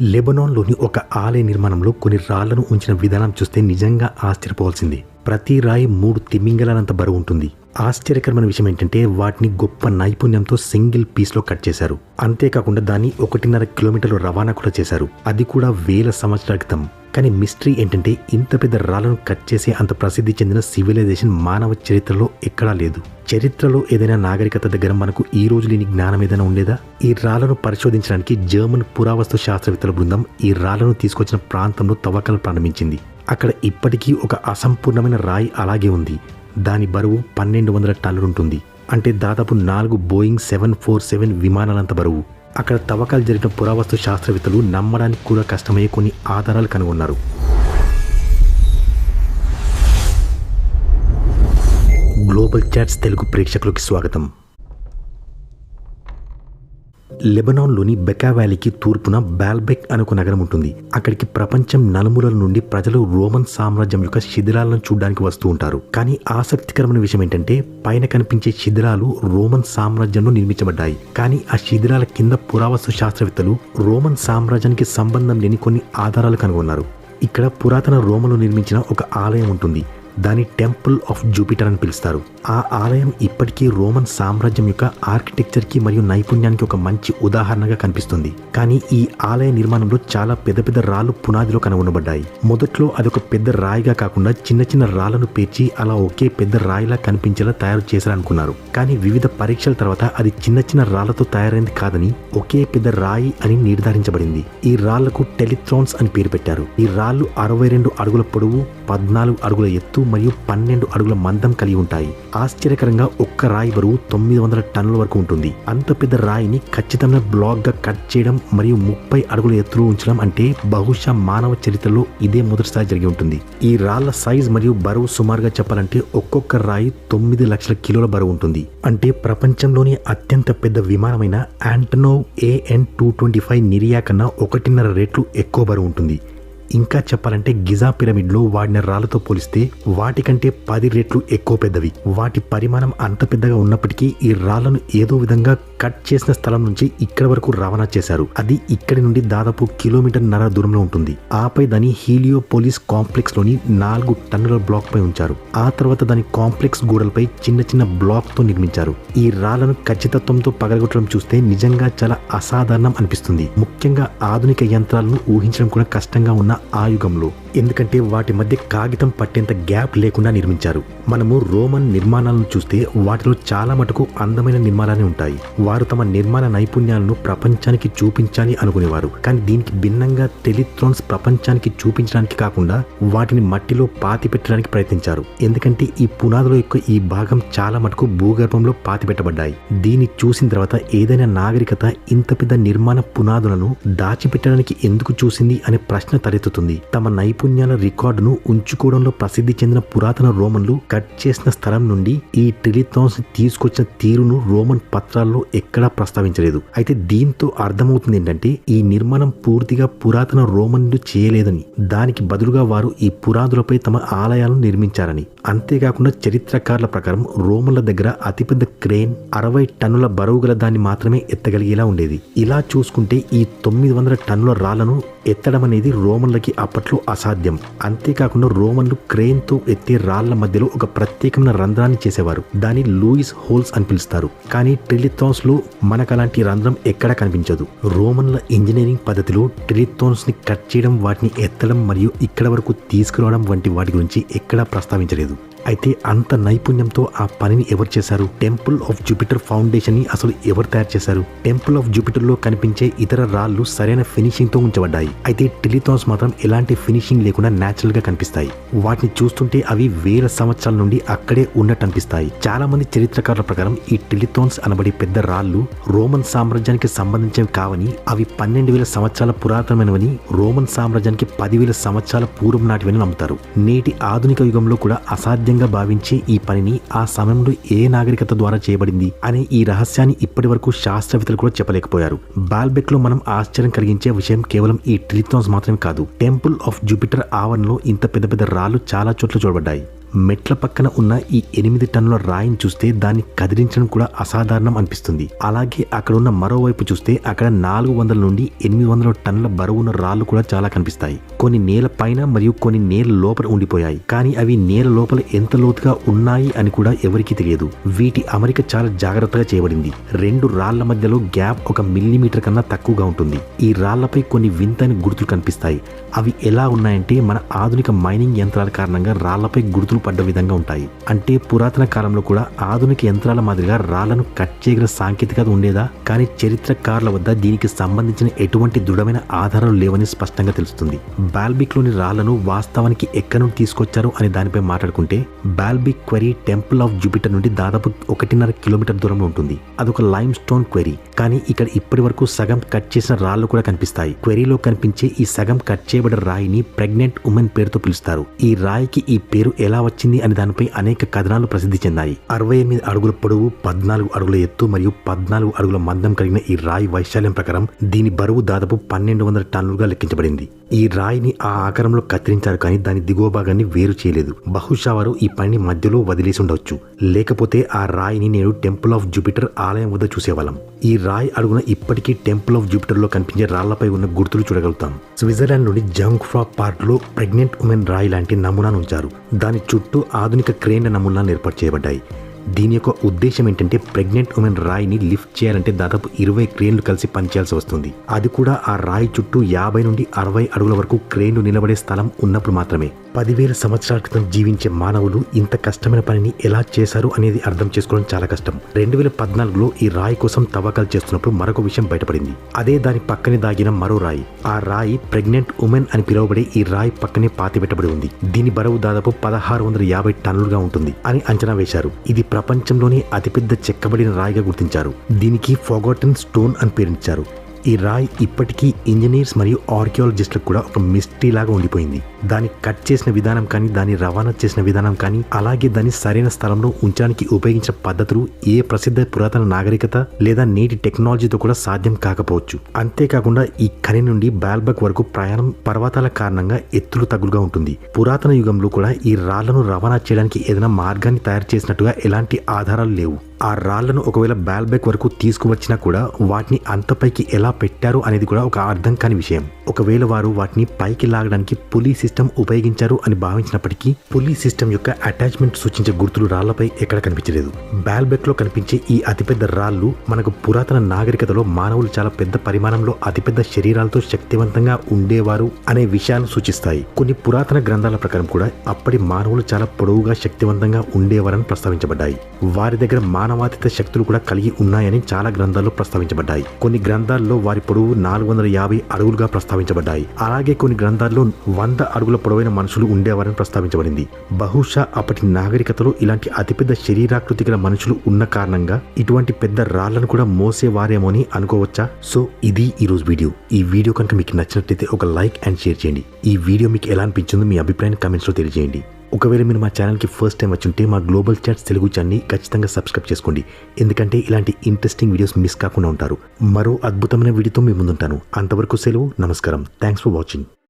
లెబనాన్లోని ఒక ఆలయ నిర్మాణంలో కొన్ని రాళ్ళను ఉంచిన విధానం చూస్తే నిజంగా ఆశ్చర్యపోవాల్సింది. ప్రతి రాయి మూడు తిమింగలనంత బరువు ఉంటుంది. ఆశ్చర్యకరమైన విషయం ఏంటంటే వాటిని గొప్ప నైపుణ్యంతో సింగిల్ పీస్లో కట్ చేశారు. అంతేకాకుండా దాన్ని ఒకటిన్నర కిలోమీటర్లు రవాణా కూడా చేశారు. అది కూడా వేల సంవత్సరాల క్రితం. కానీ మిస్టరీ ఏంటంటే ఇంత పెద్ద రాళ్ళను కట్ చేసే అంత ప్రసిద్ధి చెందిన సివిలైజేషన్ మానవ చరిత్రలో ఎక్కడా లేదు. చరిత్రలో ఏదైనా నాగరికత దగ్గర మనకు ఈ రోజు లేని జ్ఞానం ఏదైనా ఉండేదా? ఈ రాళ్ళను పరిశోధించడానికి జర్మన్ పురావస్తు శాస్త్రవేత్తల బృందం ఈ రాళ్ళను తీసుకొచ్చిన ప్రాంతంలో తవ్వకాలు ప్రారంభించింది. అక్కడ ఇప్పటికీ ఒక అసంపూర్ణమైన రాయి అలాగే ఉంది. దాని బరువు పన్నెండు వందల టన్నులుంటుంది. అంటే దాదాపు నాలుగు బోయింగ్ సెవెన్ ఫోర్ సెవెన్ విమానాలంత బరువు. అక్కడ తవ్వకాలు జరిగిన పురావస్తు శాస్త్రవేత్తలు నమ్మడానికి కూడా కష్టమయ్యే కొన్ని ఆధారాలు కనుగొన్నారు. గ్లోబల్ చాట్స్ తెలుగు ప్రేక్షకులకు స్వాగతం. లెబనాన్లోని బెకా వ్యాలీకి తూర్పున బాల్బెక్ అనే ఒక నగరం ఉంటుంది. అక్కడికి ప్రపంచం నలుమూలల నుండి ప్రజలు రోమన్ సామ్రాజ్యం యొక్క శిథిలాలను చూడడానికి వస్తూ ఉంటారు. కానీ ఆసక్తికరమైన విషయం ఏంటంటే పైన కనిపించే శిథిలాలు రోమన్ సామ్రాజ్యంలో నిర్మించబడ్డాయి. కానీ ఆ శిథిలాల కింద పురావస్తు శాస్త్రవేత్తలు రోమన్ సామ్రాజ్యానికి సంబంధం లేని కొన్ని ఆధారాలు కనుగొన్నారు. ఇక్కడ పురాతన రోమలో నిర్మించిన ఒక ఆలయం ఉంటుంది. దాని టెంపుల్ ఆఫ్ జూపిటర్ అని పిలుస్తారు. ఆ ఆలయం ఇప్పటికీ రోమన్ సామ్రాజ్యం యొక్క ఆర్కిటెక్చర్కి మరియు నైపుణ్యానికి ఒక మంచి ఉదాహరణగా కనిపిస్తుంది. కానీ ఈ ఆలయ నిర్మాణంలో చాలా పెద్ద పెద్ద రాళ్ళు పునాదిలో కనుగొనబడ్డాయి. మొదట్లో అదొక పెద్ద రాయిగా కాకుండా చిన్న చిన్న రాళ్ళను పేర్చి అలా ఒకే పెద్ద రాయిలా కనిపించేలా తయారు చేశారనుకున్నారు. కానీ వివిధ పరీక్షల తర్వాత అది చిన్న చిన్న రాళ్ళతో తయారైంది కాదని ఒకే పెద్ద రాయి అని నిర్ధారించబడింది. ఈ రాళ్ళకు టెలిథ్రాన్స్ అని పేరు పెట్టారు. ఈ రాళ్ళు అరవై రెండు అడుగుల పొడవు పద్నాలుగు అడుగుల ఎత్తు మరియు పన్నెండు అడుగుల మందం కలిగి ఉంటాయి. ఆశ్చర్యకరంగా ఒక్క రాయి బరువు తొమ్మిది వందల టన్నుల వరకు ఉంటుంది. అంత పెద్ద రాయిని ఖచ్చితంగా బ్లాక్గా కట్ చేయడం మరియు ముప్పై అడుగుల ఎత్తులో ఉంచడం అంటే బహుశా మానవ చరిత్రలో ఇదే మొదటిసారి జరిగి ఉంటుంది. ఈ రాళ్ళ సైజ్ మరియు బరువు సుమారుగా చెప్పాలంటే ఒక్కొక్క రాయి తొమ్మిది లక్షల కిలోల బరువు ఉంటుంది. అంటే ప్రపంచంలోని అత్యంత పెద్ద విమానమైన Antonov AN two twenty five నిరియా కన్నా ఒకటిన్నర రేట్లు ఎక్కువ బరువు ఉంటుంది. ఇంకా చెప్పాలంటే గిజా పిరమిడ్లో వాడిన రాళ్ళతో పోలిస్తే వాటికంటే పది రెట్లు ఎక్కువ పెద్దవి. వాటి పరిమాణం అంత పెద్దగా ఉన్నప్పటికీ ఈ రాళ్ళను ఏదో విధంగా కట్ చేసిన స్థలం నుంచి ఇక్కడ వరకు రవాణా చేశారు. అది ఇక్కడి నుండి దాదాపు కిలోమీటర్ నర దూరంలో ఉంటుంది. ఆపై దాని హీలియోపోలిస్ కాంప్లెక్స్లోని నాలుగు టన్నుల బ్లాక్ పై ఉంచారు. ఆ తర్వాత దాని కాంప్లెక్స్ గోడలపై చిన్న చిన్న బ్లాక్తో నిర్మించారు. ఈ రాళ్ళను ఖచ్చితత్వంతో పగలగొట్టడం చూస్తే నిజంగా చాలా అసాధారణం అనిపిస్తుంది. ముఖ్యంగా ఆధునిక యంత్రాలను ఊహించడం కూడా కష్టంగా ఉన్న ఆ యుగంలో. ఎందుకంటే వాటి మధ్య కాగితం పట్టేంత గ్యాప్ లేకుండా నిర్మించారు. మనము రోమన్ నిర్మాణాలను చూస్తే వాటిలో చాలా మటుకు అందమైన నిర్మాణాలే ఉంటాయి. వారు తమ నిర్మాణ నైపుణ్యాలను ప్రపంచానికి చూపించాలి అనుకునేవారు. కానీ దీనికి భిన్నంగా టెలిథ్రాన్స్ ప్రపంచానికి చూపించడానికి కాకుండా వాటిని మట్టిలో పాతి పెట్టడానికి ప్రయత్నించారు. ఎందుకంటే ఈ పునాదుల యొక్క ఈ భాగం చాలా మటుకు భూగర్భంలో పాతి పెట్టబడ్డాయి దీన్ని చూసిన తర్వాత ఏదైనా నాగరికత ఇంత పెద్ద నిర్మాణ పునాదులను దాచిపెట్టడానికి ఎందుకు చూసింది అనే ప్రశ్న తలెత్తుతుంది. తమ నైపుణ్యాల రికార్డును ఉంచుకోవడంలో ప్రసిద్ధి చెందిన పురాతన రోమన్లు కట్ చేసిన స్థలం నుండి ఈ టెలిథాన్స్ తీసుకొచ్చిన తీరును రోమన్ పత్రాల్లో ఎక్కడా ప్రస్తావించలేదు. అయితే దీంతో అర్థమవుతుంది ఏంటంటే ఈ నిర్మాణం పూర్తిగా పురాతన రోమన్లు చేయలేదని. దానికి బదులుగా వారు ఈ పురాదులపై తమ ఆలయాలను నిర్మించారని. అంతేకాకుండా చరిత్రకారుల ప్రకారం రోమన్ల దగ్గర అతిపెద్ద క్రేన్ అరవై టన్నుల బరువు గల దాన్ని మాత్రమే ఎత్తగలిగేలా ఉండేది. ఇలా చూసుకుంటే ఈ తొమ్మిది వందల టన్నుల రాళ్ళను ఎత్తడం అనేది రోమన్లకి అప్పట్లో అసాధ్యం అంతేకాకుండా రోమన్లు క్రేన్తో ఎత్తే రాళ్ళ మధ్యలో ఒక ప్రత్యేకమైన రంధ్రాన్ని చేసేవారు. దాన్ని లూయిస్ హోల్స్ అని పిలుస్తారు. కానీ ట్రిలిథాన్స్లో మనకు అలాంటి రంధ్రం ఎక్కడా కనిపించదు. రోమన్ల ఇంజనీరింగ్ పద్ధతిలో ట్రిలిథాన్స్ని కట్ చేయడం వాటిని ఎత్తడం మరియు ఇక్కడ వరకు తీసుకురావడం వంటి వాటి గురించి ఎక్కడా ప్రస్తావించలేదు. అయితే అంత నైపుణ్యంతో ఆ పనిని ఎవరు చేశారు? టెంపుల్ ఆఫ్ జూపిటర్ ఫౌండేషన్ని అసలు ఎవరు తయారు చేశారు? టెంపుల్ ఆఫ్ జూపిటర్లో కనిపించే ఇతర రాళ్ళు సరైన ఫినిషింగ్తో ఉంచబడ్డాయి. అయితే టెలిథాన్స్ మాత్రం ఎలాంటి ఫినిషింగ్ లేకుండా నేచురల్గా కనిపిస్తాయి. వాటిని చూస్తుంటే అవి వేల సంవత్సరాల నుండి అక్కడే ఉన్నట్టు అనిపిస్తాయి. చాలా మంది చరిత్రకారుల ప్రకారం ఈ టెలిథాన్స్ అనబడే పెద్ద రాళ్ళు రోమన్ సామ్రాజ్యానికి సంబంధించినవి కావని అవి పన్నెండు వేల సంవత్సరాల పురాతనమైనవని రోమన్ సామ్రాజ్యానికి పదివేల సంవత్సరాల పూర్వం నాటివని నమ్ముతారు. నేటి ఆధునిక యుగంలో కూడా అసాధ్యంగా భావించే ఈ పనిని ఆ సమయంలో ఏ నాగరికత ద్వారా చేయబడింది అనే ఈ రహస్యాన్ని ఇప్పటి వరకు శాస్త్రవేత్తలు కూడా చెప్పలేకపోయారు. బాల్బెక్లో మనం ఆశ్చర్యం కలిగించే విషయం కేవలం ఈ ట్రీథాన్స్ మాత్రమే కాదు. టెంపుల్ ఆఫ్ జూపిటర్ ఆవరణలో ఇంత పెద్ద పెద్ద రాళ్ళు చాలా చోట్ల చూడబడ్డాయి. మెట్ల పక్కన ఉన్న ఈ ఎనిమిది టన్నుల రాయిని చూస్తే దాన్ని కదిలించడం కూడా అసాధారణం అనిపిస్తుంది. అలాగే అక్కడ ఉన్న మరోవైపు చూస్తే అక్కడ నాలుగు వందల నుండి ఎనిమిది వందల టన్నుల బరువున్న రాళ్ళు కూడా చాలా కనిపిస్తాయి. కొన్ని నేల పైన మరియు కొన్ని నేల లోపల ఉండిపోయాయి. కానీ అవి నేల లోపల ఎంత లోతుగా ఉన్నాయి అని కూడా ఎవరికీ తెలియదు. వీటి అమరిక చాలా జాగ్రత్తగా చేయబడింది. రెండు రాళ్ళ మధ్యలో గ్యాప్ ఒక మిల్లీమీటర్ కన్నా తక్కువగా ఉంటుంది. ఈ రాళ్ళపై కొన్ని వింతైన గుర్తులు కనిపిస్తాయి. అవి ఎలా ఉన్నాయంటే మన ఆధునిక మైనింగ్ యంత్రాల కారణంగా రాళ్ళపై గుర్తులు పడ్డ విధంగా ఉంటాయి. అంటే పురాతన కాలంలో కూడా ఆధునిక యంత్రాల మాదిరిగా రాళ్ళను కట్ చేయగల సాంకేతికత ఉండేదా? కానీ చరిత్రకారుల వద్ద దీనికి సంబంధించిన ఎటువంటి దృఢమైన ఆధారాలు లేవని స్పష్టంగా తెలుస్తుంది. బాల్బిక్లోని రాళ్ళను వాస్తవానికి ఎక్కడి నుండి తీసుకొచ్చారు అనే దానిపై మాట్లాడుకుంటే Baalbek quarry temple of Jupiter నుండి దాదాపు ఒకటిన్నర కిలోమీటర్ దూరంలో ఉంటుంది. అదొక లైమ్ స్టోన్ క్వెరీ. కానీ ఇక్కడ ఇప్పటి వరకు సగం కట్ చేసిన రాళ్ళు కూడా కనిపిస్తాయి. క్వెరీలో కనిపించే ఈ సగం కట్ చేయబడిన రాయిని ప్రెగ్నెంట్ ఉమెన్ పేరుతో పిలుస్తారు. ఈ రాయికి ఈ పేరు ఎలా వచ్చింది అనే దానిపై అనేక కథనాలు ప్రసిద్ధి చెందాయి. అరవై ఎనిమిది అడుగుల పొడవు పద్నాలుగు అడుగుల ఎత్తు మరియు పద్నాలుగు అడుగుల మందం కలిగిన ఈ రాయి వైశాల్యం ప్రకారం దీని బరువు దాదాపు పన్నెండు వందల టన్నులుగా లెక్కించబడింది. ఈ రాయిని ఆ ఆకారంలో కత్తిరించారు కానీ దాని దిగువ భాగాన్ని వేరు చేయలేదు. బహుశా వారు ఈ పనిని మధ్యలో వదిలేసి ఉండవచ్చు. లేకపోతే ఆ రాయిని నేను టెంపుల్ ఆఫ్ జూపిటర్ ఆలయం వద్ద చూసేవాళ్ళం. ఈ రాయి అడుగున ఇప్పటికీ టెంపుల్ ఆఫ్ జూపిటర్లో కనిపించే రాళ్ళపై ఉన్న గుర్తులు చూడగలుగుతాం. స్విట్జర్లాండ్లోని జంగ్ పార్క్లో ప్రెగ్నెంట్ ఉమెన్ రాయి లాంటి నమూనాను ఉంచారు. దాని చుట్టూ ఆధునిక క్రేన్ల నమూనాలు ఏర్పాటు చేయబడ్డాయి. దీని యొక్క ఉద్దేశం ఏంటంటే ప్రెగ్నెంట్ ఉమెన్ రాయిని లిఫ్ట్ చేయాలంటే దాదాపు ఇరవై క్రేన్లు కలిసి పనిచేయాల్సి వస్తుంది. అది కూడా ఆ రాయి చుట్టూ యాభై నుండి అరవై అడుగుల వరకు క్రేన్లు నిలబడే స్థలం ఉన్నప్పుడు మాత్రమే. పదివేల సంవత్సరాల క్రితం జీవించే మానవులు ఇంత కష్టమైన పనిని ఎలా చేశారు అనేది అర్థం చేసుకోవడం చాలా కష్టం. రెండు వేల పద్నాలుగులో ఈ రాయి కోసం తవ్వకాలు చేస్తున్నప్పుడు మరొక విషయం బయటపడింది. అదే దాని పక్కనే దాగిన మరో రాయి. ఆ రాయి ప్రెగ్నెంట్ ఉమెన్ అని పిలువబడే ఈ రాయి పక్కనే పాతిపెట్టబడి ఉంది. దీని బరువు దాదాపు పదహారు వందల యాభై టన్నులుగా ఉంటుంది అని అంచనా వేశారు. ఇది ప్రపంచంలోనే అతిపెద్ద చెక్కబడిన రాయిగా గుర్తించారు. దీనికి ఫోగోటన్ స్టోన్ అని పేరించారు ఈ రాయి ఇప్పటికీ ఇంజనీర్స్ మరియు ఆర్కియాలజిస్టులకు కూడా ఒక మిస్టరీ లాగా ఉండిపోయింది. దాన్ని కట్ చేసిన విధానం కానీ దాన్ని రవాణా చేసిన విధానం కానీ అలాగే దాన్ని సరైన స్థలంలో ఉంచడానికి ఉపయోగించిన పద్ధతులు ఏ ప్రసిద్ధ పురాతన నాగరికత లేదా నేటి టెక్నాలజీతో కూడా సాధ్యం కాకపోవచ్చు. అంతేకాకుండా ఈ ఖని నుండి బాల్బక్ వరకు ప్రయాణం పర్వతాల కారణంగా ఎత్తులు తగులుగా ఉంటుంది. పురాతన యుగంలో కూడా ఈ రాళ్ళను రవాణా చేయడానికి ఏదైనా మార్గాన్ని తయారు చేసినట్టుగా ఎలాంటి ఆధారాలు లేవు. ఆ రాళ్ళను ఒకవేళ బాల్బెక్ వరకు తీసుకువచ్చినా కూడా వాటిని అంత పైకి ఎలా పెట్టారు అనేది కూడా ఒక అర్థం కాని విషయం. ఒకవేళ వారు వాటిని పైకి లాగడానికి పులి సిస్టమ్ ఉపయోగించారు అని భావించినప్పటికీ పులి సిస్టమ్ యొక్క అటాచ్మెంట్ సూచించే గుర్తులు రాళ్ళపై ఎక్కడ కనిపించలేదు. బ్యాల్బెక్లో కనిపించే ఈ అతిపెద్ద రాళ్ళు మనకు పురాతన నాగరికతలో మానవులు చాలా పెద్ద పరిమాణంలో అతిపెద్ద శరీరాలతో శక్తివంతంగా ఉండేవారు అనే విషయాలను సూచిస్తాయి. కొన్ని పురాతన గ్రంథాల ప్రకారం కూడా అప్పటి మానవులు చాలా పొడవుగా శక్తివంతంగా ఉండేవారని ప్రస్తావించబడ్డాయి. వారి దగ్గర మానవాతీత శక్తులు కూడా కలిగి ఉన్నాయని చాలా గ్రంథాల్లో ప్రస్తావించబడ్డాయి. కొన్ని గ్రంథాల్లో వారి పొడవు నాలుగు వందల యాభై అడుగులుగా ప్రస్తావించబడ్డాయి. అలాగే కొన్ని గ్రంథాల్లో వంద అడుగుల పొడవైన మనుషులు ఉండేవారని ప్రస్తావించబడింది. బహుశా అప్పటి నాగరికతలో ఇలాంటి అతిపెద్ద శరీరాకృతి గల మనుషులు ఉన్న కారణంగా ఇటువంటి పెద్ద రాళ్ళను కూడా మోసేవారేమో అని అనుకోవచ్చా? సో ఇది ఈ రోజు వీడియో. ఈ వీడియో కనుక మీకు నచ్చినట్లయితే ఒక లైక్ అండ్ షేర్ చేయండి. ఈ వీడియో మీకు ఎలా అనిపించిందో మీ అభిప్రాయాన్ని కమెంట్స్లో తెలియజేయండి. ఒకవేళ మీరు మా ఛానల్కి ఫస్ట్ టైం వచ్చి ఉంటే మా గ్లోబల్ చాట్స్ తెలుగు ఛానల్ని ఖచ్చితంగా సబ్స్క్రైబ్ చేసుకోండి. ఎందుకంటే ఇలాంటి ఇంట్రెస్టింగ్ వీడియోస్ మిస్ కాకుండా ఉంటారు. మరో అద్భుతమైన వీడియోతో మీ ముందుంటాను. అంతవరకు సెలవు నమస్కారం. Thanks for watching